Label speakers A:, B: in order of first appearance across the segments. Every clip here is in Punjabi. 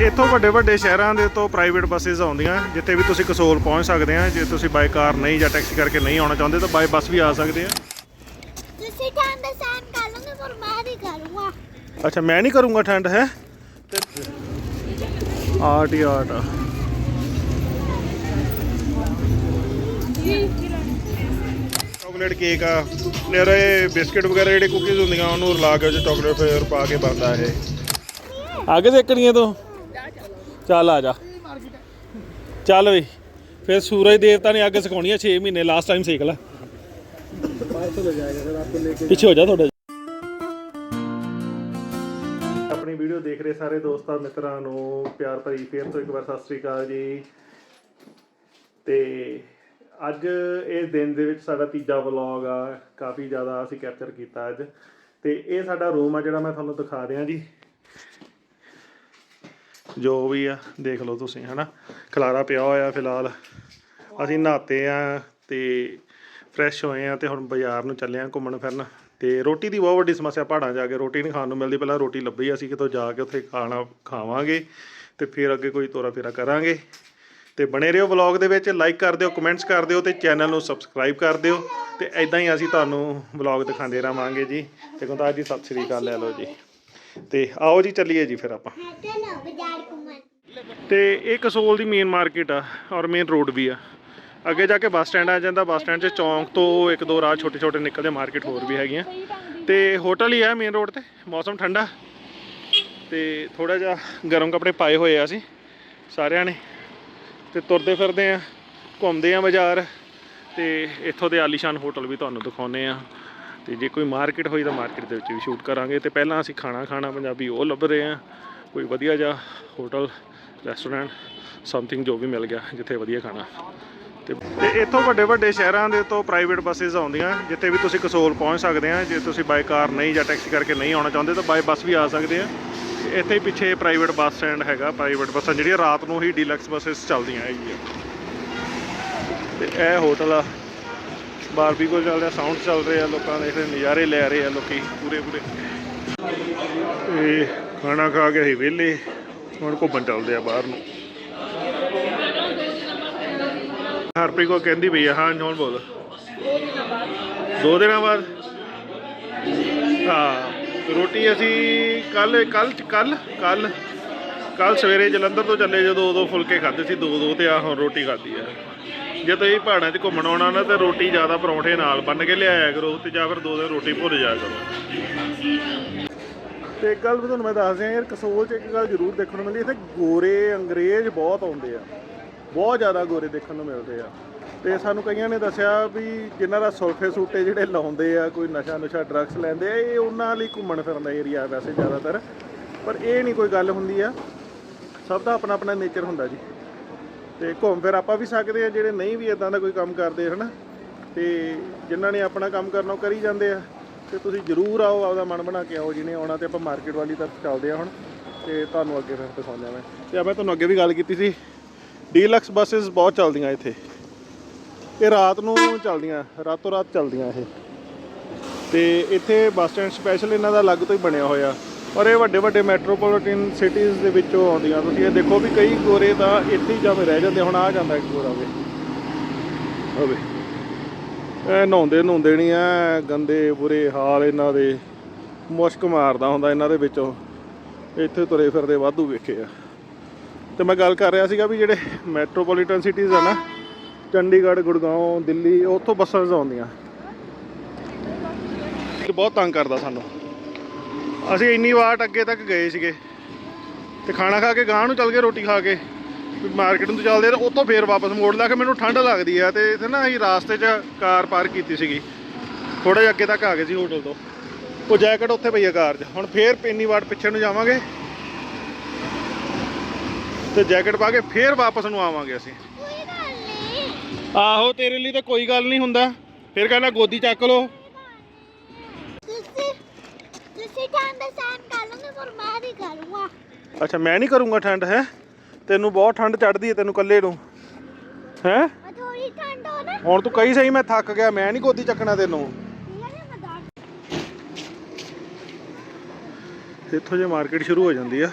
A: ਇੱਥੋਂ ਵੱਡੇ ਵੱਡੇ ਸ਼ਹਿਰਾਂ ਦੇ ਤੋਂ ਪ੍ਰਾਈਵੇਟ ਬੱਸਸ ਆਉਂਦੀਆਂ ਜਿੱਥੇ ਵੀ ਤੁਸੀਂ ਕਸੋਲ ਪਹੁੰਚ ਸਕਦੇ ਆ ਜੇ ਤੁਸੀਂ ਬਾਈ ਕਾਰ ਨਹੀਂ ਜਾਂ ਟੈਕਸੀ ਕਰਕੇ ਨਹੀਂ ਆਉਣਾ ਚਾਹੁੰਦੇ ਤਾਂ ਬਾਈ ਬੱਸ ਵੀ ਆ ਸਕਦੇ ਆ।
B: ਤੁਸੀਂ ਦਾ ਸਾਨ ਕਰ ਲਓਗੇ ਪਰ ਮੈਂ ਨਹੀਂ ਕਰੂੰਗਾ
A: ਅੱਛਾ ਮੈਂ ਨਹੀਂ ਕਰੂੰਗਾ ਠੰਡ ਹੈ? ਆਰਟ ਹੀ ਆਰਟ ਆ। ਚਾਕਲੇਟ ਕੇਕ ਆ। ਇਹ ਬਿਸਕਿਟ ਵਗੈਰਾ ਜਿਹੜੇ ਕੁਕੀਜ਼ ਹੁੰਦੀਆਂ ਉਹਨੂੰ ਰਲਾ ਕੇ ਉਹ 'ਚ ਚਾਕਲੇਟ ਫਲੇਵਰ ਪਾ ਕੇ ਬਣਦਾ ਇਹ। ਆਗੇ ਦੇਖਣੀਆਂ ਤੂੰ? ਚੱਲ ਆ ਜਾ। ਚੱਲ ਵੀ। ਫਿਰ ਸੂਰਜ ਦੇਵਤਾ ਨੇ ਅੱਗ ਸਿਖਾਉਣੀ ਆ 6 ਮਹੀਨੇ ਲਾਸਟ ਟਾਈਮ ਸੇਕ ਲੈ। ਪਿੱਛੇ ਹੋ ਜਾ ਥੋੜਾ ਆਪਣੀ ਵੀਡੀਓ ਦੇਖ ਰਹੇ ਸਾਰੇ ਦੋਸਤਾਂ, ਮਿੱਤਰਾਂ ਨੂੰ, ਪਿਆਰ ਭਰੀ ਫੇਰ ਤੋਂ ਇੱਕ ਵਾਰ ਸਤਿ ਸ੍ਰੀ ਅਕਾਲ ਜੀ। ਤੇ ਅੱਜ ਇਸ ਦਿਨ ਦੇ ਵਿੱਚ ਸਾਡਾ ਤੀਜਾ ਵਲੌਗ ਆ, ਕਾਫੀ ਜ਼ਿਆਦਾ ਅਸੀਂ ਕੈਪਚਰ ਕੀਤਾ ਅੱਜ। ਤੇ ਇਹ ਸਾਡਾ ਰੂਮ ਆ ਜਿਹੜਾ ਮੈਂ ਤੁਹਾਨੂੰ ਦਿਖਾ ਰਿਹਾ ਜੀ। ਜੋ ਵੀ ਆ, ਦੇਖ ਲਓ ਤੁਸੀਂ, ਹਨਾ? ਖਲਾਰਾ ਪਿਆ ਹੋਇਆ ਫਿਲਹਾਲ। ਅਸੀਂ ਨਹਾਤੇ ਆ ਤੇ ਫਰੈਸ਼ ਹੋਏ ਆ ਤੇ ਹੁਣ ਬਾਜ਼ਾਰ ਨੂੰ ਚੱਲੇ ਆ ਘੁੰਮਣ ਫਿਰਨ। ਤੇ ਰੋਟੀ ਦੀ ਬਹੁਤ ਵੱਡੀ ਸਮੱਸਿਆ ਪਹਾੜਾਂ ਜਾ ਕੇ, ਰੋਟੀ ਨਹੀਂ ਖਾਣ ਨੂੰ ਮਿਲਦੀ। ਪਹਿਲਾਂ ਰੋਟੀ ਲੱਭੀ ਅਸੀਂ ਕਿਤੋਂ ਜਾ ਕੇ ਉੱਥੇ ਖਾਣਾ ਖਾਵਾਂਗੇ ਤੇ ਫਿਰ ਅੱਗੇ ਕੋਈ ਤੋਰਾ ਫੇਰਾ ਕਰਾਂਗੇ। ਤੇ ਬਣੇ ਰਹੋ ਵਲੌਗ ਦੇ ਵਿੱਚ ਲਾਈਕ ਕਰ ਦਿਓ ਕਮੈਂਟਸ ਕਰ ਦਿਓ ਤੇ ਚੈਨਲ ਨੂੰ ਸਬਸਕ੍ਰਾਈਬ ਕਰ ਦਿਓ। ਤੇ ਐਦਾਂ ਹੀ ਅਸੀਂ ਤੁਹਾਨੂੰ ਵਲੌਗ ਦਿਖਾਉਂਦੇ ਰਹਾਂਗੇ ਜੀ। ਤੇ ਕਹਿੰਦਾ ਜੀ ਸਤਿ ਸ੍ਰੀ ਅਕਾਲ ਲੈ ਲਓ ਜੀ। ਤੇ ਆਓ ਜੀ ਚੱਲੀਏ ਜੀ ਫਿਰ ਆਪਾਂ।
B: ਚਲੋ ਬਾਜ਼ਾਰ ਘੁੰਮਣ।
A: ਤੇ ਇਹ ਕਸੋਲ ਦੀ ਮੇਨ ਮਾਰਕੀਟ ਆ ਔਰ ਮੇਨ ਰੋਡ ਵੀ ਆ। ਅੱਗੇ ਜਾ ਕੇ ਬੱਸ ਸਟੈਂਡ ਆ ਜਾਂਦਾ ਬੱਸ ਸਟੈਂਡ 'ਚ ਚੌਂਕ ਤੋਂ ਇੱਕ ਦੋ ਰਾਹ ਛੋਟੇ ਛੋਟੇ ਨਿਕਲਦੇ ਮਾਰਕੀਟ ਹੋਰ ਵੀ ਹੈਗੀਆਂ। ਤੇ ਹੋਟਲ ਹੀ ਆ ਮੇਨ ਰੋਡ ਤੇ ਮੌਸਮ ਠੰਡਾ। ਤੇ ਥੋੜਾ ਜਿਹਾ ਗਰਮ ਕੱਪੜੇ ਪਾਏ ਹੋਏ ਆ ਅਸੀਂ ਸਾਰਿਆਂ ਨੇ। ਤੇ ਤੁਰਦੇ ਫਿਰਦੇ ਆ ਘੁੰਮਦੇ ਆ ਬਾਜ਼ਾਰ। ਤੇ ਇੱਥੋਂ ਦੇ ਆਲੀਸ਼ਾਨ ਹੋਟਲ ਵੀ ਤੁਹਾਨੂੰ ਦਿਖਾਉਨੇ ਆ। ਤੇ ਜੇ ਕੋਈ ਮਾਰਕੀਟ ਹੋਈ ਤਾਂ ਮਾਰਕੀਟ ਦੇ ਵਿੱਚ ਵੀ ਸ਼ੂਟ ਕਰਾਂਗੇ ਤੇ ਪਹਿਲਾਂ ਅਸੀਂ ਖਾਣਾ ਖਾਣਾ ਪੰਜਾਬੀ ਉਹ ਲੱਭ ਰਹੇ ਆ ਕੋਈ ਵਧੀਆ ਜਿਹਾ ਹੋਟਲ ਰੈਸਟੋਰੈਂਟ ਸਮਥਿੰਗ ਜੋ ਵੀ ਮਿਲ ਗਿਆ, ਜਿੱਥੇ ਵਧੀਆ ਖਾਣਾ। ਤੇ ਤੇ ਇੱਥੋਂ ਵੱਡੇ ਵੱਡੇ ਸ਼ਹਿਰਾਂ ਦੇ ਤੋਂ ਪ੍ਰਾਈਵੇਟ ਬੱਸਸ ਆਉਂਦੀਆਂ, ਜਿੱਥੇ ਵੀ ਤੁਸੀਂ ਕਸੋਲ ਪਹੁੰਚ ਸਕਦੇ ਆ ਜੇ ਤੁਸੀਂ ਬਾਈ ਕਾਰ ਨਹੀਂ ਜਾਂ ਟੈਕਸੀ ਕਰਕੇ ਨਹੀਂ ਆਉਣਾ ਚਾਹੁੰਦੇ ਤਾਂ ਬਾਈ ਬੱਸ ਵੀ ਆ ਸਕਦੇ ਆ ਤੇ ਇੱਥੇ ਹੀ ਪਿੱਛੇ ਪ੍ਰਾਈਵੇਟ ਬੱਸ ਸਟੈਂਡ ਹੈਗਾ ਪ੍ਰਾਈਵੇਟ ਬੱਸਾਂ ਜਿਹੜੀਆਂ ਰਾਤ ਨੂੰ ਹੀ ਡੀਲਕਸ ਬੱਸਸ ਚੱਲਦੀਆਂ ਹੈਗੀਆਂ। ਤੇ ਇਹ ਹੋਟਲ ਆ। ਬਾਰਬੀਕੋ ਚੱਲ ਰਿਹਾ ਸਾਊਂਡ ਚੱਲ ਰਿਹਾ ਲੋਕਾਂ ਦੇ ਇੱਥੇ ਨਜ਼ਾਰੇ ਲੈ ਰਹੇ ਆ ਲੋਕੀ, ਪੂਰੇ ਪੂਰੇ। ਤੇ ਖਾਣਾ ਖਾ ਕੇ ਅਸੀਂ ਵਿਹਲੇ, ਹੁਣ ਘੁੰਮਣ ਚੱਲਦੇ ਆ ਬਾਹਰ ਨੂੰ। ਹਰਪ੍ਰੀਤ ਕੋ ਕਹਿੰਦੀ ਪਈ ਆ, ਹਾਂ ਹੁਣ ਬੋਲ। ਦੋ ਦਿਨਾਂ ਬਾਅਦ? ਹਾਂ, ਰੋਟੀ ਅਸੀਂ ਕੱਲ ਕੱਲ ਕੱਲ ਕੱਲ ਕੱਲ ਸਵੇਰੇ ਜਲੰਧਰ ਤੋਂ ਚੱਲੇ, ਜਦੋਂ ਉਦੋਂ ਫੁਲਕੇ ਖਾਦੇ ਸੀ, ਦੋ ਦੋ ਤੇ ਆ ਹੁਣ ਰੋਟੀ ਖਾਦੀ ਆ। ਜੇ ਤੁਸੀਂ ਪਹਾੜਾਂ 'ਚ ਘੁੰਮਣ ਆਉਣਾ ਨਾ, ਤੇ ਰੋਟੀ ਜ਼ਿਆਦਾ ਪਰੌਂਠੇ ਨਾਲ ਬੰਨ ਕੇ ਲਿਆਇਆ ਕਰੋ ਤੇ ਜਾਂ ਫਿਰ ਦੋ ਦਿਨ ਰੋਟੀ ਭੁੱਲ ਜਾਇਆ ਕਰੋ। ਤੇ ਇੱਕ ਗੱਲ ਵੀ ਤੁਹਾਨੂੰ ਮੈਂ ਦੱਸ ਦਿਆਂ ਯਾਰ, ਕਸੋਲ 'ਚ ਇੱਕ ਗੱਲ ਜ਼ਰੂਰ ਦੇਖਣ ਨੂੰ ਮਿਲਦੀ ਇੱਥੇ ਗੋਰੇ ਅੰਗਰੇਜ਼ ਬਹੁਤ ਆਉਂਦੇ ਆ। ਬਹੁਤ ਜ਼ਿਆਦਾ ਗੋਰੇ ਦੇਖਣ ਨੂੰ ਮਿਲਦੇ ਆ। ਤੇ ਸਾਨੂੰ ਕਈਆਂ ਨੇ ਦੱਸਿਆ ਵੀ ਜਿਨ੍ਹਾਂ ਦਾ ਸੋਫੇ ਸੂਟੇ ਜਿਹੜੇ ਲਾਉਂਦੇ ਆ, ਕੋਈ ਨਸ਼ਾ ਨੁਸ਼ਾ ਡਰੱਗਸ ਲੈਂਦੇ ਆ, ਇਹ ਉਹਨਾਂ ਲਈ ਘੁੰਮਣ ਫਿਰਨ ਦਾ ਏਰੀਆ ਵੈਸੇ ਜ਼ਿਆਦਾਤਰ। ਪਰ ਇਹ ਨਹੀਂ ਕੋਈ ਗੱਲ ਹੁੰਦੀ ਆ। ਸਭ ਦਾ ਆਪਣਾ ਆਪਣਾ ਨੇਚਰ ਹੁੰਦਾ ਜੀ। ਤੇ ਘੁੰਮ ਫਿਰ ਆਪਾਂ ਵੀ ਸਕਦੇ ਆ ਜਿਹੜੇ ਨਹੀਂ ਵੀ ਇਦਾਂ ਦਾ ਕੋਈ ਕੰਮ ਕਰਦੇ, ਹਨਾ? ਤੇ ਜਿਨ੍ਹਾਂ ਨੇ ਆਪਣਾ ਕੰਮ ਕਰਨਾ, ਉਹ ਕਰੀ ਜਾਂਦੇ ਆ। ਤੇ ਤੁਸੀਂ ਜਰੂਰ ਆਓ, ਆਪਦਾ ਮਨ ਬਣਾ ਕੇ ਆਓ, ਜਿਹਨੇ ਆਉਣਾ ਤੇ ਆਪਾਂ ਮਾਰਕੀਟ ਵਾਲੀ ਤਰਫ ਚੱਲਦੇ ਆ ਹੁਣ। ਤੇ ਤੁਹਾਨੂੰ ਅੱਗੇ ਫਿਰ ਦਿਖਾਉਂਦੇ ਦਿਖਾਉਂਦਾ ਮੈਂ। ਤੇ ਆ ਮੈਂ ਤੁਹਾਨੂੰ ਅੱਗੇ ਵੀ ਗੱਲ ਕੀਤੀ ਸੀ। ਡੀਲਕਸ ਬੱਸਸ ਬਹੁਤ ਚੱਲਦੀਆਂ ਇੱਥੇ। ਇਹ ਰਾਤ ਨੂੰ ਚੱਲਦੀਆਂ, ਰਾਤੋਂ ਰਾਤ ਚੱਲਦੀਆਂ ਇਹ। ਤੇ ਇੱਥੇ ਬੱਸ ਸਟੈਂਡ ਸਪੈਸ਼ਲ ਇਹਨਾਂ ਦਾ ਅਲੱਗ ਤੋਂ ਹੀ ਬਣਿਆ ਹੋਇਆ। ਔਰ ਇਹ ਵੱਡੇ ਵੱਡੇ ਮੈਟਰੋਪੋਲੀਟਨ ਸਿਟੀਜ਼ ਦੇ ਵਿੱਚੋਂ ਆਉਂਦੀਆਂ। ਤੁਸੀਂ ਇਹ ਦੇਖੋ ਵੀ ਕਈ ਗੋਰੇ ਤਾਂ ਇੱਥੇ ਹੀ ਜਾਵੇਂ ਰਹਿ ਜਾਂਦੇ ਹੁਣ ਆ ਜਾਂਦਾ ਇੱਕ ਗੋਰਾ ਵੇ। ਹੋਵੇ ਇਹ ਨਹਾਉਂਦੇ ਨਹਾਉਂਦੇ ਨਹੀਂ ਆ, ਗੰਦੇ ਬੁਰੇ ਹਾਲ ਇਹਨਾਂ ਦੇ। ਮੁਸ਼ਕ ਮਾਰਦਾ ਹੁੰਦਾ ਇਹਨਾਂ ਦੇ ਵਿੱਚੋਂ। ਇੱਥੇ ਤੁਰੇ ਫਿਰਦੇ ਵਾਧੂ ਵੇਖੇ ਆ। ਤੇ ਮੈਂ ਗੱਲ ਕਰ ਰਿਹਾ ਸੀਗਾ ਵੀ ਜਿਹੜੇ ਮੈਟਰੋਪੋਲੀਟਨ ਸਿਟੀਜ਼ ਆ ਨਾ, ਚੰਡੀਗੜ੍ਹ ਗੁੜਗਾਉਂ ਦਿੱਲੀ, ਉੱਥੋਂ ਬੱਸਾਂ ਆਉਂਦੀਆਂ। ਬਹੁਤ ਤੰਗ ਕਰਦਾ ਸਾਨੂੰ। ਅਸੀਂ ਇੰਨੀ ਵਾਰ ਅੱਗੇ ਤੱਕ ਗਏ ਸੀਗੇ ਤੇ ਖਾਣਾ ਖਾ ਕੇ ਗਾਂ ਨੂੰ ਚੱਲ ਗਏ ਰੋਟੀ ਖਾ ਕੇ। ਮਾਰਕੀਟ ਨੂੰ ਚੱਲਦੇ ਤੇ ਉੱਥੋਂ ਫੇਰ ਵਾਪਸ ਮੋੜ ਲਾ ਕੇ ਮੈਨੂੰ ਠੰਡ ਲੱਗਦੀ ਆ ਤੇ ਇੱਥੇ ਨਾ ਅਸੀਂ ਰਾਸਤੇ 'ਚ ਕਾਰ ਪਾਰਕ ਕੀਤੀ ਸੀਗੀ। ਥੋੜਾ ਜਿਹਾ ਅੱਗੇ ਤੱਕ ਆ ਗਏ ਸੀ ਹੋਟਲ ਤੋਂ। ਉਹ ਜੈਕਟ ਉੱਥੇ ਪਈ ਆ ਕਾਰ 'ਚ। ਹੁਣ ਫੇਰ ਇੰਨੀ ਵਾਰ ਪਿੱਛੇ ਨੂੰ ਜਾਵਾਂਗੇ ਤੇ ਜੈਕਟ ਪਾ ਕੇ ਫੇਰ ਵਾਪਸ ਨੂੰ ਆਵਾਂਗੇ ਅਸੀਂ।
B: ਕੋਈ ਗੱਲ ਨਹੀਂ
A: ਆਹੋ ਤੇਰੇ ਲਈ ਤਾਂ ਕੋਈ ਗੱਲ ਨਹੀਂ ਹੁੰਦਾ। ਫਿਰ ਕਹਿੰਦਾ ਗੋਦੀ ਚੱਕ ਲੋ
B: ਮੈਂ ਨਹੀਂ ਕਰੂੰਗਾ
A: ਅੱਛਾ ਮੈਂ ਨਹੀਂ ਕਰੂੰਗਾ ਠੰਡ ਹੈ? ਤੈਨੂੰ ਬਹੁਤ ਠੰਡ ਚੜਦੀ ਹੈ ਤੈਨੂੰ ਇਕੱਲੇ ਨੂੰ। ਹੈ?
B: ਥੋੜੀ ਠੰਡ ਹੋ ਨਾ।
A: ਹੁਣ ਤੂੰ ਕਹੀ ਸਹੀ ਮੈਂ ਥੱਕ ਗਿਆ ਮੈਂ ਨਹੀਂ ਗੋਦੀ ਚੱਕਣਾ ਤੈਨੂੰ। ਇੱਥੋਂ ਜੇ ਮਾਰਕੀਟ ਸ਼ੁਰੂ ਹੋ ਜਾਂਦੀ ਆ।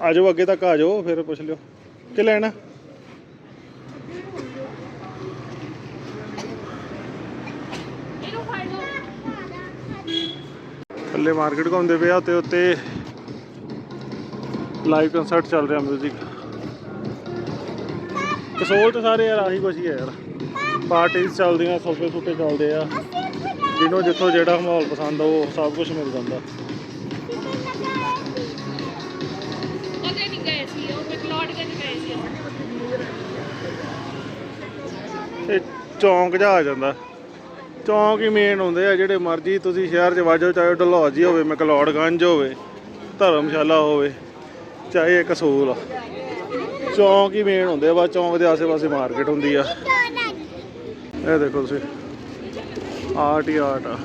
A: ਆਜੋ ਅੱਗੇ ਤੱਕ ਆਜੋ ਫਿਰ ਪੁੱਛ ਲਿਓ। ਕਿ ਲੈਣਾ? ਥੱਲੇ ਮਾਰਕੀਟ ਘੁੰਮਦੇ ਪਿਆ ਤੇ ਉੱਤੇ ਲਾਈਵ ਕਨਸਰਟ ਚੱਲ ਰਿਹਾ 뮤직 ਕਸੋਲ ਤੇ ਸਾਰੇ ਯਾਰ ਆਹੀ ਕੁਛ ਹੀ ਹੈ ਯਾਰ। ਪਾਰਟੀਆਂ ਚੱਲਦੀਆਂ ਸੋਫੇ ਸੁਫੇ ਚੱਲਦੇ ਆ। ਜਿਹਨੂੰ ਜਿੱਥੋਂ ਜਿਹੜਾ ਮਾਹੌਲ ਪਸੰਦ ਆ ਉਹ ਸਭ ਕੁਝ ਮਿਲ ਜਾਂਦਾ।
B: ਕਦੇ ਨਹੀਂ ਗਏ ਸੀ ਉਹ ਮੈਕਲੋਡ ਕਦੇ ਗਏ ਸੀ।
A: ਇਹ ਚੌਂਕ ਜਾ ਆ ਜਾਂਦਾ। ਚੌਂਕ ਹੀ ਮੇਨ ਹੁੰਦੇ ਆ, ਜਿਹੜੇ ਮਰਜ਼ੀ ਤੁਸੀਂ ਸ਼ਹਿਰ 'ਚ ਵਾਜੋ, ਚਾਹੇ ਡਲਹੌਜੀ ਹੋਵੇ, ਮਕਲੌੜਗੰਜ ਹੋਵੇ, ਧਰਮਸ਼ਾਲਾ ਹੋਵੇ, ਚਾਹੇ ਇੱਕ ਕਸੂਲ ਆ। ਚੌਂਕ ਹੀ ਮੇਨ ਹੁੰਦੇ ਆ, ਬਸ ਚੌਂਕ ਦੇ ਆਸੇ-ਪਾਸੇ ਮਾਰਕੀਟ ਹੁੰਦੀ ਆ। ਇਹ ਦੇਖੋ ਤੁਸੀਂ ਆਰਟ ਹੀ ਆਰਟ ਆ।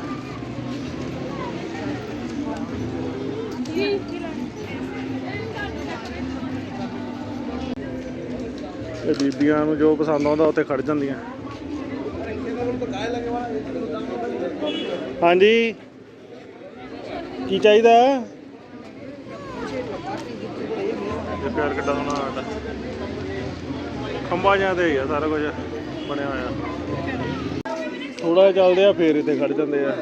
A: ਇਹ ਬੀਬੀਆਂ ਨੂੰ ਜੋ ਪਸੰਦ ਆਉਂਦਾ, ਉੱਥੇ ਖੜ ਜਾਂਦੀਆਂ। ਹਾਂਜੀ। ਕੀ ਚਾਹੀਦਾ? ਆਟਾ। ਖੰਭਾ ਜਾਂ ਤੇ ਆ ਸਾਰਾ ਕੁਝ ਬਣਿਆ ਹੋਇਆ। ਥੋੜਾ ਚੱਲਦੇ ਆ ਫੇਰ ਇੱਥੇ ਖੜ ਜਾਂਦੇ ਆ।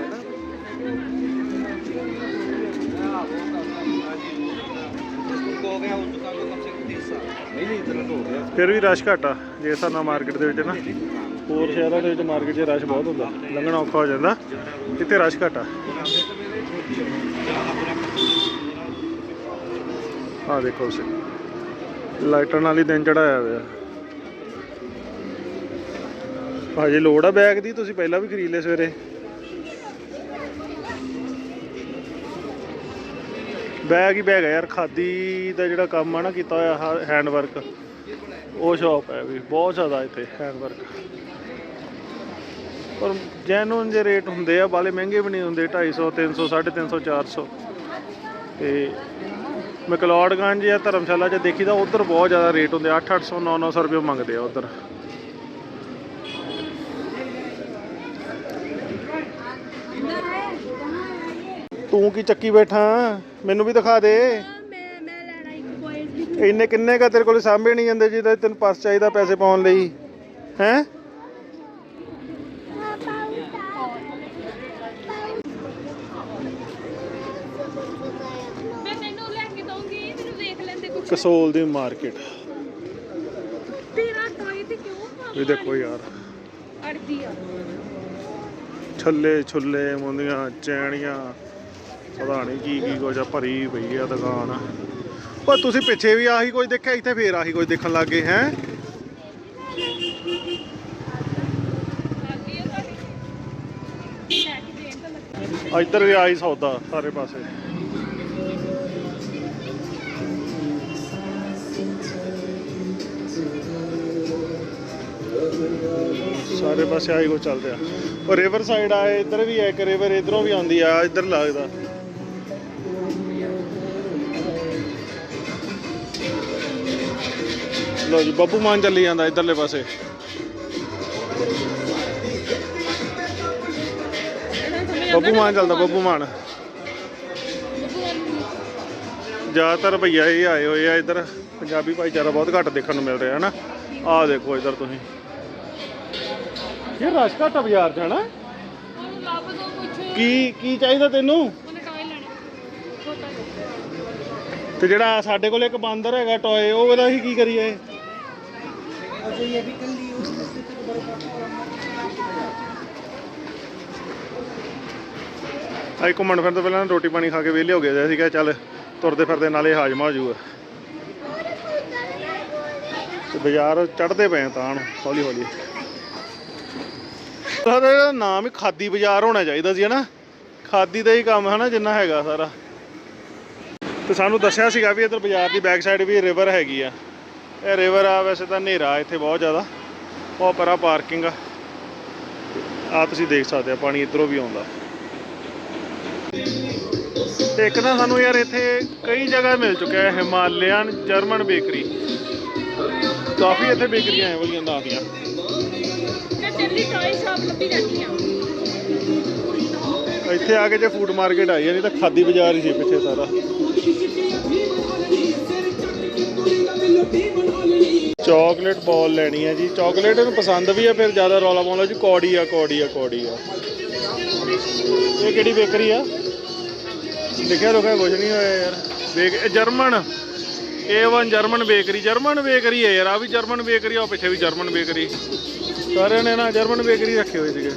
A: ਫਿਰ ਵੀ ਰਸ਼ ਘਟਾ ਜੇ ਸਾਨਾ ਮਾਰਕੀਟ ਦੇ ਵਿੱਚ ਨਾ। ਹੋਰ ਸ਼ਹਿਰਾਂ ਦੇ ਵਿੱਚ ਮਾਰਕੀਟ 'ਚ ਰਸ਼ ਬਹੁਤ ਹੁੰਦਾ। ਲੰਘਣਾ ਔਖਾ ਹੋ ਜਾਂਦਾ। ਇੱਥੇ ਰਸ਼ ਘੱਟ ਆ? ਆ ਦੇਖੋ ਤੁਸੀਂ। ਲਾਈਟਾਂ ਨਾਲ ਹੀ ਦਿਨ ਚੜਾਇਆ ਹੋਇਆ। ਭਾਜੀ, ਲੋੜ ਆ ਬੈਗ ਦੀ? ਤੁਸੀਂ ਪਹਿਲਾਂ ਵੀ ਖਰੀਦ ਲਏ ਸਵੇਰੇ। ਬੈਗ ਹੀ ਬੈਗ ਹੈ ਯਾਰ। ਖਾਦੀ ਦਾ ਜਿਹੜਾ ਕੰਮ ਆ ਨਾ, ਕੀਤਾ ਹੋਇਆ ਹੈਂਡ ਵਰਕ ਉਹ ਸ਼ਾਪ ਹੈ ਵੀ। ਬਹੁਤ ਜ਼ਿਆਦਾ ਇੱਥੇ ਹੈਂਡ ਵਰਕ ਪਰ ਜੈਨੂਨ ਜੇ ਰੇਟ ਹੁੰਦੇ ਆ ਬਾਲੇ ਮਹਿੰਗੇ ਵੀ ਨਹੀਂ ਹੁੰਦੇ 250 300 350 400 ਤੇ ਮਕਲੌੜਗੰਜ ਜਾਂ ਧਰਮਸ਼ਾਲਾ 'ਚ ਦੇਖੀਦਾ, ਉਧਰ ਬਹੁਤ ਜ਼ਿਆਦਾ ਰੇਟ ਹੁੰਦੇ 8 800 9 900 ਰੁਪਏ ਮੰਗਦੇ ਆ ਉਧਰ। ਤੂੰ ਕੀ ਚੱਕੀ ਬੈਠਾ? ਮੈਨੂੰ ਵੀ ਦਿਖਾ ਦੇ। ਇੰਨੇ ਕਿੰਨੇ ਕਾ ਤੇਰੇ ਕੋਲ, ਸਾਂਭੇ ਨਹੀਂ ਜਾਂਦੇ ਜਿਹਦਾ ਤੈਨੂੰ ਪਰਸ ਚਾਹੀਦਾ ਪੈਸੇ ਪਾਉਣ ਲਈ। ਹੈ
B: ਮੈਂ ਤੈਨੂੰ ਲੈ ਕੇ ਦਊਂਗੀ ਮੈਨੂੰ ਦੇਖ ਲੈਂਦੇ ਕੁਝ
A: ਕਸੋਲ ਦੀ ਮਾਰਕੀਟ।
B: ਤੇਰਾ ਟੋਏ ਤੇ ਕਿਉਂ
A: ਇਹ ਦੇਖੋ ਯਾਰ।
B: ਅੜਦੀ ਆ।
A: ਛੱਲੇ ਛੁੱਲੇ ਮੁੰਦੀਆਂ ਚੈਣੀਆਂ ਪਤਾ ਨਹੀਂ ਕੀ ਕੀ ਕੁਝ ਭਰੀ ਪਈ ਆ ਦੁਕਾਨ। ਪਰ ਤੁਸੀਂ ਪਿੱਛੇ ਵੀ ਆਹੀ ਕੁਝ ਦੇਖਿਆ ਇੱਥੇ ਫੇਰ ਆਹੀ ਕੁਝ ਦੇਖਣ ਲੱਗ ਗਏ ਹੈ? ਇੱਧਰ ਵੀ ਆਹੀ ਸੌਦਾ ਸਾਰੇ ਪਾਸੇ। ਸਾਰੇ ਪਾਸੇ ਆਈ ਕੁਝ ਚੱਲ ਰਿਹਾ। ਉਹ ਰਿਵਰ ਸਾਈਡ ਆ, ਇੱਧਰ ਵੀ ਹੈ ਇੱਕ ਰਿਵਰ ਇਧਰੋਂ ਵੀ ਆਉਂਦੀ ਆ, ਇੱਧਰ ਲੱਗਦਾ। ਲੋ ਜੀ, ਬੱਬੂ ਮਾਨ ਚੱਲੀ ਜਾਂਦਾ ਇੱਧਰਲੇ ਪਾਸੇ। ਬੱਬੂ ਮਾਨ ਚੱਲਦਾ, ਬੱਬੂ ਮਾਨ। ਜ਼ਿਆਦਾਤਰ ਭਈਆ ਹੀ ਆਏ ਹੋਏ ਆ ਇੱਧਰ। ਪੰਜਾਬੀ ਭਾਈਚਾਰਾ ਬਹੁਤ ਘੱਟ ਦੇਖਣ ਨੂੰ ਮਿਲ ਰਿਹਾ ਹੈ ਨਾ ਆਹ ਦੇਖੋ ਇੱਧਰ ਤੁਸੀਂ। ਇਹ ਰਸ਼ ਘੱਟ ਬਾਜ਼ਾਰ ਚ ਹਨਾ?
B: ਉਹਨੂੰ ਲੱਭ ਦੋ ਕੁਝ
A: ਕੀ ਕੀ ਚਾਹੀਦਾ ਤੈਨੂੰ?
B: ਉਹਨੇ ਟੋਏ ਲੈਣਾ। ਛੋਟਾ ਜਿਹਾ
A: ਤੇ ਜਿਹੜਾ ਸਾਡੇ ਕੋਲ ਇੱਕ ਬਾਂਦਰ ਹੈਗਾ ਟੋਏ ਉਹ ਉਹਦਾ ਹੀ ਕੀ ਕਰੀਏ? ਆਈ ਘੁੰਮਣ ਫਿਰਨ ਤੋਂ ਪਹਿਲਾਂ ਰੋਟੀ ਪਾਣੀ ਖਾ ਕੇ ਵਿਹਲੇ ਹੋ ਗਏ ਸੀ ਅਸੀਂ ਕਿਹਾ ਚੱਲ ਤੁਰਦੇ ਫਿਰਦੇ ਨਾਲੇ ਹਾਜ਼ਮਾ ਹੋ ਜਾਊਗਾ। ਤੇ ਬਾਜ਼ਾਰ ਚੜਦੇ ਪਏ ਆ ਤਾਂ ਹੌਲੀ ਹੌਲੀ ਤਾਂ ਇਹਦਾ ਨਾਮ ਹੀ ਖਾਦੀ ਬਾਜ਼ਾਰ ਹੋਣਾ ਚਾਹੀਦਾ ਸੀ, ਹਨਾ? ਖਾਦੀ ਦਾ ਹੀ ਕੰਮ ਹੈ ਨਾ ਜਿੰਨਾ ਹੈਗਾ ਸਾਰਾ। ਤੇ ਸਾਨੂੰ ਦੱਸਿਆ ਸੀਗਾ ਵੀ ਇਧਰ ਬਾਜ਼ਾਰ ਦੀ ਬੈਕ ਸਾਈਡ ਵੀ ਰਿਵਰ ਹੈਗੀ ਆ। ਇਹ ਰਿਵਰ ਆ, ਵੈਸੇ ਤਾਂ ਹਨੇਰਾ ਇੱਥੇ ਬਹੁਤ ਜ਼ਿਆਦਾ। ਉਹ ਪਰਾ ਪਾਰਕਿੰਗ ਆ। ਆ ਤੁਸੀਂ ਦੇਖ ਸਕਦੇ ਆ, ਪਾਣੀ ਇਧਰੋਂ ਵੀ ਆਉਂਦਾ। ਤੇ ਇੱਕ ਤਾਂ ਸਾਨੂੰ ਯਾਰ ਇੱਥੇ ਕਈ ਜਗ੍ਹਾ ਮਿਲ ਚੁੱਕਿਆ ਹੈ ਹਿਮਾਲਯਨ ਜਰਮਨ ਬੇਕਰੀ ਕਾਫੀ ਇੱਥੇ ਬੇਕਰੀਆਂ ਐ ਵਾਲੀਆਂ ਨਾਂ ਦੀਆਂ
B: ਮੈਂ ਸ਼ਾਪ ਲੱਭੀ ਜਾਂਦੀ ਆ।
A: ਇੱਥੇ ਆ ਕੇ ਜੇ ਫੂਡ ਮਾਰਕੀਟ ਆਈ ਹੈ ਨਹੀਂ ਤਾਂ ਖਾਦੀ ਬਾਜ਼ਾਰ ਹੀ ਸੀ ਪਿੱਛੇ ਸਾਰਾ। ਚਾਕਲੇਟ ਬਾਲ ਲੈਣੀ ਹੈ ਜੀ। ਚਾਕਲੇਟ ਇਹਨੂੰ ਪਸੰਦ ਵੀ ਹੈ ਫਿਰ ਜ਼ਿਆਦਾ ਰੌਲਾ ਪਾਉਂਦਾ ਜੀ, ਕੌੜੀ ਆ ਕੌੜੀ ਆ ਕੌੜੀ ਆ। ਇਹ ਕਿਹੜੀ ਬੇਕਰੀ ਆ? ਲਿਖਿਆ ਲੋਕਾਂ ਕੁਝ ਨਹੀਂ ਹੋਇਆ ਯਾਰ। ਬੇਕ ਇਹ German A1 German bakery German bakery ਹੈ ਯਾਰ ਆ ਵੀ ਜਰਮਨ ਬੇਕਰੀ ਆ, ਉਹ ਪਿੱਛੇ ਵੀ ਜਰਮਨ ਬੇਕਰੀ ਸਾਰਿਆਂ ਨੇ ਨਾ ਜਰਮਨ ਬੇਕਰੀ ਰੱਖੇ ਹੋਏ ਸੀਗੇ।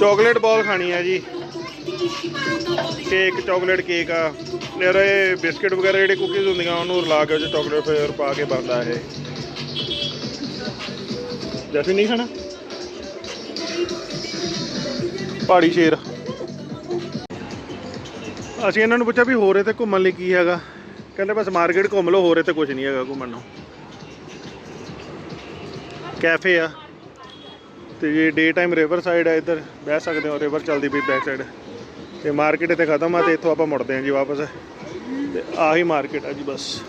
A: ਚਾਕਲੇਟ ਬਾਲ ਖਾਣੀ ਆ ਜੀ। ਕੇਕ, ਚਾਕਲੇਟ ਕੇਕ ਆ। ਯਾਰ ਇਹ ਬਿਸਕਿਟ ਵਗੈਰਾ ਜਿਹੜੇ ਕੁਕੀਜ਼ ਹੁੰਦੀਆਂ, ਉਹਨੂੰ ਰਲਾ ਕੇ ਉਹ 'ਚ ਚਾਕਲੇਟ ਫਲੇਵਰ ਪਾ ਕੇ ਬਣਦਾ ਇਹ। ਜੈਸੀ ਨਹੀਂ ਖਾਣਾ? ਪਹਾੜੀ ਸ਼ੇਰ। ਅਸੀਂ ਇਹਨਾਂ ਨੂੰ ਪੁੱਛਿਆ ਵੀ ਹੋਰ ਇੱਥੇ ਘੁੰਮਣ ਲਈ ਕੀ ਹੈਗਾ? ਕਹਿੰਦੇ ਬਸ ਮਾਰਕੀਟ ਘੁੰਮ ਲਓ, ਹੋਰ ਇੱਥੇ ਕੁਝ ਨਹੀਂ ਹੈਗਾ ਘੁੰਮਣ ਨੂੰ। ਕੈਫੇ ਆ। ਤੇ ਇਹ ਡੇ ਟਾਈਮ ਰਿਵਰ ਸਾਈਡ ਆ ਇੱਧਰ। ਬਹਿ ਸਕਦੇ ਹੋ ਰਿਵਰ ਚੱਲਦੀ ਪਈ ਬੈਕ ਸਾਈਡ ਤੇ ਮਾਰਕੀਟ ਇੱਥੇ ਖਤਮ ਆ ਤੇ ਇੱਥੋਂ ਆਪਾਂ ਮੁੜਦੇ ਹਾਂ ਜੀ ਵਾਪਸ। ਤੇ ਆਹੀ ਮਾਰਕੀਟ ਆ ਜੀ ਬਸ।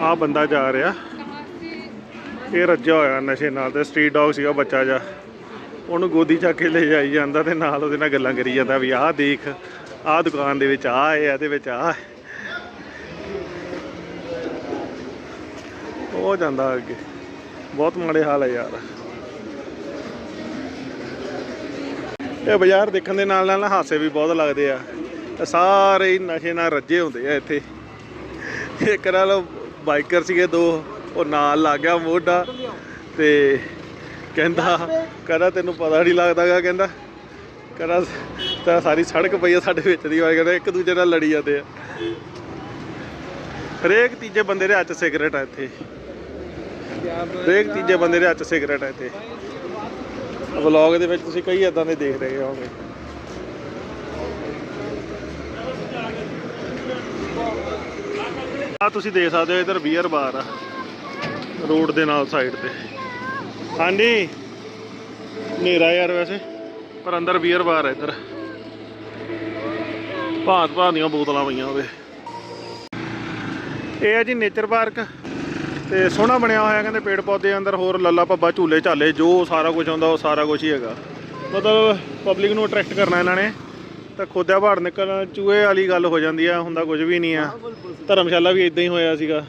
A: ਆ ਬੰਦਾ ਜਾ ਰਿਹਾ। ਇਹ ਰੱਜਿਆ ਹੋਇਆ ਨਸ਼ੇ ਨਾਲ ਤੇ ਸਟਰੀਟ ਡੌਗ ਸੀਗਾ ਬੱਚਾ ਜਾ ਉਹਨੂੰ ਗੋਦੀ ਚੱਕ ਕੇ ਲੈ ਜਾਈ ਜਾਂਦਾ ਤੇ ਨਾਲ ਉਹਦੇ ਨਾਲ ਗੱਲਾਂ ਕਰੀ ਜਾਂਦਾ ਵੀ ਆਹ ਦੇਖ। ਆਹ ਦੁਕਾਨ ਦੇ ਵਿੱਚ ਆਹ ਹੈ ਇਹਦੇ ਵਿੱਚ ਆ। ਉਹ ਜਾਂਦਾ ਅੱਗੇ। ਬਹੁਤ ਮਾੜੇ ਹਾਲ ਹੈ ਯਾਰ। ਇਹ ਬਾਜ਼ਾਰ ਦੇਖਣ ਦੇ ਨਾਲ ਨਾਲ ਨਾ ਹਾਸੇ ਵੀ ਬਹੁਤ ਲੱਗਦੇ ਆ। ਇਹ ਸਾਰੇ ਨਸ਼ੇ ਨਾਲ ਰੱਜੇ ਹੁੰਦੇ ਆ ਇੱਥੇ। ਇੱਕ ਨਾਲ ਬਾਈਕਰ ਸੀਗੇ, ਦੋ, ਉਹ ਨਾਲ ਲੱਗ ਗਿਆ ਮੋਢਾ ਤੇ ਕਹਿੰਦਾ ਕਹਿੰਦਾ ਤੈਨੂੰ ਪਤਾ ਨਹੀਂ ਲੱਗਦਾਗਾ, ਕਹਿੰਦਾ ਕਹਿੰਦਾ ਤਾਂ ਸਾਰੀ ਸੜਕ ਪਈ ਆ ਸਾਡੇ ਵਿੱਚ ਦੀ ਵਾਰ ਕਹਿੰਦਾ ਇੱਕ ਦੂਜੇ ਨਾਲ ਲੜੀ ਜਾਂਦੇ ਆ। ਹਰੇਕ ਤੀਜੇ ਬੰਦੇ ਦੇ ਹੱਥ ਸਿਗਰਟ ਆ ਇੱਥੇ। ਹਰੇਕ ਤੀਜੇ ਬੰਦੇ ਦੇ ਹੱਥ ਸਿਗਰਟ ਆ ਇੱਥੇ। ਵਲੌਗ ਦੇ ਵਿੱਚ ਤੁਸੀਂ ਕਈ ਇਦਾਂ ਦੇ ਦੇਖ ਰਹੇ ਹੋਵੋਗੇ। ਆ ਤੁਸੀਂ ਦੇਖ ਸਕਦੇ ਹੋ, ਇਧਰ ਬੀਅਰ ਬਾਰ ਆ। ਰੋਡ ਦੇ ਨਾਲ ਸਾਈਡ ਤੇ। ਹਾਂਜੀ। ਹਨੇਰਾ ਯਾਰ ਵੈਸੇ, ਪਰ ਅੰਦਰ ਬੀਅਰ ਬਾਰ ਹੈ ਇੱਧਰ। ਭਾਂਤ ਭਾਂਤ ਦੀਆਂ ਬੋਤਲਾਂ ਪਈਆਂ ਉਹਦੇ। ਇਹ ਹੈ ਜੀ ਨੇਚਰ ਪਾਰਕ ਤੇ ਸੋਹਣਾ ਬਣਿਆ ਹੋਇਆ ਕਹਿੰਦੇ ਪੇੜ ਪੌਦੇ ਅੰਦਰ ਹੋਰ ਲੱਲਾ ਪੱਬਾ ਝੂਲੇ ਝਾਲੇ ਜੋ ਸਾਰਾ ਕੁਝ ਹੁੰਦਾ ਉਹ ਸਾਰਾ ਕੁਝ ਹੀ ਹੈਗਾ। ਮਤਲਬ ਪਬਲਿਕ ਨੂੰ ਅਟਰੈਕਟ ਕਰਨਾ ਇਹਨਾਂ ਨੇ। ਤਾਂ ਖੋਦਿਆ ਪਹਾੜ ਨਿਕਲਣ ਚੂਹੇ ਵਾਲੀ ਗੱਲ ਹੋ ਜਾਂਦੀ ਆ ਹੁੰਦਾ ਕੁਝ ਵੀ ਨਹੀਂ ਆ। ਧਰਮਸ਼ਾਲਾ ਵੀ ਇਦਾਂ ਹੀ ਹੋਇਆ ਸੀਗਾ।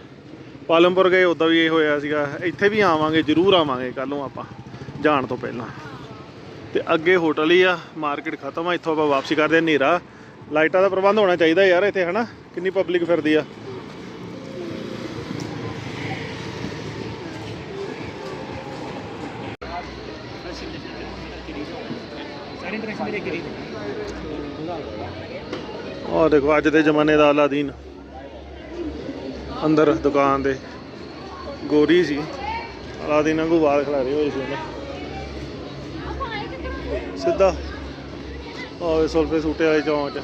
A: ਪਾਲਮਪੁਰ ਗਏ ਉਦਾਂ ਵੀ ਇਹ ਹੋਇਆ ਸੀਗਾ। ਇੱਥੇ ਵੀ ਆਵਾਂਗੇ ਜ਼ਰੂਰ ਆਵਾਂਗੇ ਕੱਲ ਨੂੰ ਆਪਾਂ ਜਾਣ ਤੋਂ ਪਹਿਲਾਂ। ਤੇ ਅੱਗੇ ਹੋਟਲ ਹੀ ਆ ਮਾਰਕੀਟ ਖਤਮ ਆ ਇੱਥੋਂ ਆਪਾਂ ਵਾਪਸੀ ਕਰਦੇ ਆ ਹਨੇਰਾ। ਲਾਈਟਾਂ ਦਾ ਪ੍ਰਬੰਧ ਹੋਣਾ ਚਾਹੀਦਾ ਯਾਰ ਇੱਥੇ, ਹਨਾ? ਕਿੰਨੀ ਪਬਲਿਕ ਫਿਰਦੀ ਆ। ਉਹ ਦੇਖੋ, ਅੱਜ ਦੇ ਜ਼ਮਾਨੇ ਦਾ ਅਲਾਦੀਨ। ਅੰਦਰ ਦੁਕਾਨ ਦੇ ਗੋਰੀ ਸੀ। ਅਲਾਦੀਨ ਵਾਂਗੂ ਵਾਲ ਖਿਲਾਰੇ ਹੋਏ ਸੀ ਉਹਨੇ। ਸਿੱਧਾ ਉਹ ਸੁਲਫੇ ਸੂਟੇ ਵਾਲੇ ਚੌਂਕ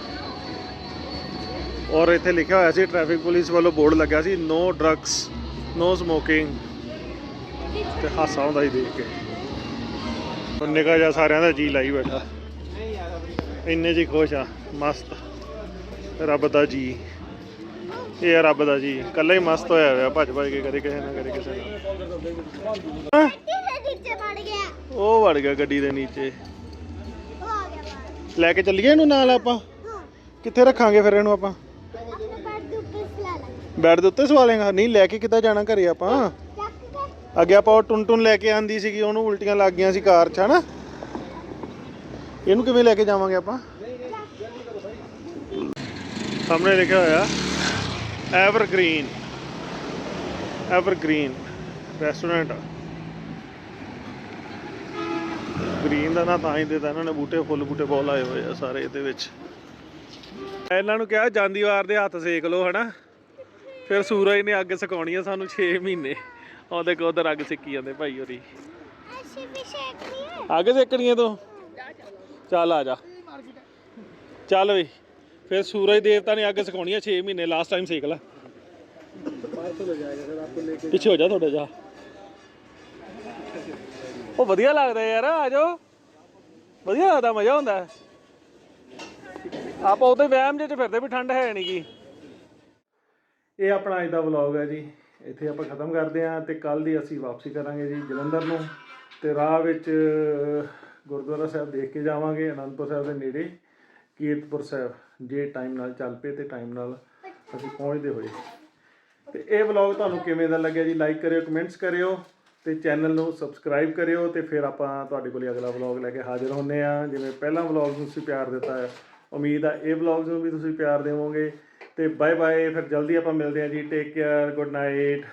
A: ਔਰ ਇੱਥੇ ਲਿਖਿਆ ਹੋਇਆ ਸੀ ਟ੍ਰੈਫਿਕ ਪੁਲਿਸ ਵੱਲੋਂ ਬੋਰਡ ਲੱਗਿਆ ਸੀ ਨੋ ਡਰੱਗਸ ਨੋ ਸਮੋਕਿੰਗ ਤੇ ਹਾਸਾ ਹੁੰਦਾ ਸੀ ਦੇਖ ਕੇ। ਨਿਕਾ ਜਾ ਸਾਰਿਆਂ ਦਾ ਜੀ ਲਾਈ ਬੈਠਾ। ਇੰਨੇ ਜੀ ਖੁਸ਼ ਆ ਮਸਤ। ਰੱਬ ਦਾ ਜੀ। ਇਹ ਆ ਰੱਬ ਦਾ ਜੀ। ਕੱਲਾ ਹੀ ਮਸਤ ਹੋਇਆ ਹੋਇਆ ਭੱਜ ਭੱਜ ਕੇ ਕਦੇ ਕਿਸੇ ਨਾਲ ਕਦੇ ਕਿਸੇ ਨਾਲ। ਉਹ ਵੜ ਗਿਆ ਗੱਡੀ ਦੇ ਨੀਚੇ। ਲੈ ਕੇ ਚੱਲੀਏ ਇਹਨੂੰ ਨਾਲ ਆਪਾਂ?
B: ਹਾਂ।
A: ਕਿੱਥੇ ਰੱਖਾਂਗੇ ਫਿਰ ਇਹਨੂੰ ਆਪਾਂ?
B: ਬੈਡ ਦੇ ਉੱਤੇ ਸਲਾ ਲਾ
A: ਬੈੱਡ ਦੇ ਉੱਤੇ ਸਵਾ ਲੇਗਾ ਨਹੀਂ ਲੈ ਕੇ ਕਿੱਦਾਂ ਜਾਣਾ ਘਰੇ ਆਪਾਂ?
B: ਚੱਕ ਕੇ।
A: ਅੱਗੇ ਆਪਾਂ ਉਹ ਟੁਨ ਟੁਨ ਲੈ ਕੇ ਆਂਦੀ ਸੀਗੀ ਉਹਨੂੰ ਉਲਟੀਆਂ ਲੱਗ ਗਈਆਂ ਸੀ ਕਾਰ 'ਚ ਹਨਾ? ਇਹਨੂੰ ਕਿਵੇਂ ਲੈ ਕੇ ਜਾਵਾਂਗੇ ਆਪਾਂ? ਸਾਹਮਣੇ ਲਿਖਿਆ ਹੋਇਆ ਐਵਰਗ੍ਰੀਨ। ਐਵਰਗ੍ਰੀਨ ਰੈਸਟੋਰੈਂਟ ਗ੍ਰੀਨ ਦਾ ਨਾਂ ਤਾਂ ਹੀ ਦਿੱਤਾ ਇਹਨਾਂ ਨੇ ਬੂਟੇ ਫੁੱਲ ਬੂਟੇ ਬਹੁਤ ਲਾਏ ਹੋਏ ਆ ਸਾਰੇ ਇਹਦੇ ਵਿੱਚ। ਇਹਨਾਂ ਨੂੰ ਕਿਹਾ ਜਾਂਦੀ ਵਾਰ ਦੇ ਹੱਥ ਸੇਕ ਲਓ ਹਨਾ? ਫਿਰ ਸੂਰਜ ਨੇ ਅੱਗ ਸਿਕਾਉਣੀ ਆ ਸਾਨੂੰ 6 ਮਹੀਨੇ। ਉਹ ਦੇਖੋ ਉਧਰ ਅੱਗ ਸਿੱਕੀ ਜਾਂਦੇ ਭਾਈ ਹੋਰੀ। ਅੱਗ ਸੇਕਣੀ ਆ ਤੂੰ? ਚੱਲ ਆ ਜਾ। ਚੱਲ ਵੀ। ਫਿਰ ਸੂਰਜ ਦੇਵਤਾ ਨੇ ਅੱਗ ਸਿਕਾਉਣੀ ਆ 6 ਮਹੀਨੇ ਲਾਸਟ ਟਾਈਮ ਸੇਕ ਲਾ। ਪਿੱਛੇ ਹੋ ਜਾ ਥੋੜਾ ਜਾ ਉਹ ਵਧੀਆ ਲੱਗਦਾ ਯਾਰ, ਆ ਜਾਓ। ਵਧੀਆ ਲੱਗਦਾ, ਮਜ਼ਾ ਹੁੰਦਾ ਆਪਾਂ ਉਹਦੇ ਵਹਿਮ ਜਿਹੇ ਚ ਫਿਰਦੇ ਵੀ ਠੰਡ ਹੈ ਨਹੀਂ ਗੀ। ਇਹ ਆਪਣਾ ਅੱਜ ਦਾ ਵਲੌਗ ਹੈ ਜੀ। ਇੱਥੇ ਆਪਾਂ ਖਤਮ ਕਰਦੇ ਹਾਂ ਤੇ ਕੱਲ ਦੀ ਅਸੀਂ ਵਾਪਸੀ ਕਰਾਂਗੇ ਜੀ ਜਲੰਧਰ ਨੂੰ। ਤੇ ਰਾਹ ਵਿੱਚ ਗੁਰਦੁਆਰਾ ਸਾਹਿਬ ਦੇਖ ਕੇ ਜਾਵਾਂਗੇ, ਅਨੰਦਪੁਰ ਸਾਹਿਬ ਦੇ ਨੇੜੇ, ਕੀਰਤਪੁਰ ਸਾਹਿਬ। ਜੇ ਟਾਈਮ ਨਾਲ ਚੱਲ ਪਏ ਤੇ ਟਾਈਮ ਨਾਲ ਅਸੀਂ ਪਹੁੰਚਦੇ ਹੋਏ। ਤੇ ਇਹ ਵਲੌਗ ਤੁਹਾਨੂੰ ਕਿਵੇਂ ਦਾ ਲੱਗਿਆ ਜੀ? ਲਾਈਕ ਕਰਿਓ ਕਮੈਂਟਸ ਕਰਿਓ। ਤੇ ਚੈਨਲ ਨੂੰ ਸਬਸਕ੍ਰਾਈਬ ਕਰਿਓ ਤੇ ਫਿਰ ਆਪਾਂ ਤੁਹਾਡੇ ਕੋਲ ਅਗਲਾ ਵਲੌਗ ਲੈ ਕੇ ਹਾਜ਼ਰ ਹੁੰਨੇ ਆ। ਜਿਵੇਂ ਪਹਿਲਾ ਵਲੌਗ ਨੂੰ ਤੁਸੀਂ ਪਿਆਰ ਦਿੱਤਾ ਹੈ, ਉਮੀਦ ਆ ਇਹ ਵਲੌਗ ਨੂੰ ਵੀ ਤੁਸੀਂ ਪਿਆਰ ਦੇਵੋਗੇ। ਤੇ ਬਾਏ ਬਾਏ ਫਿਰ ਜਲਦੀ ਆਪਾਂ ਮਿਲਦੇ ਆ ਜੀ। Take care good night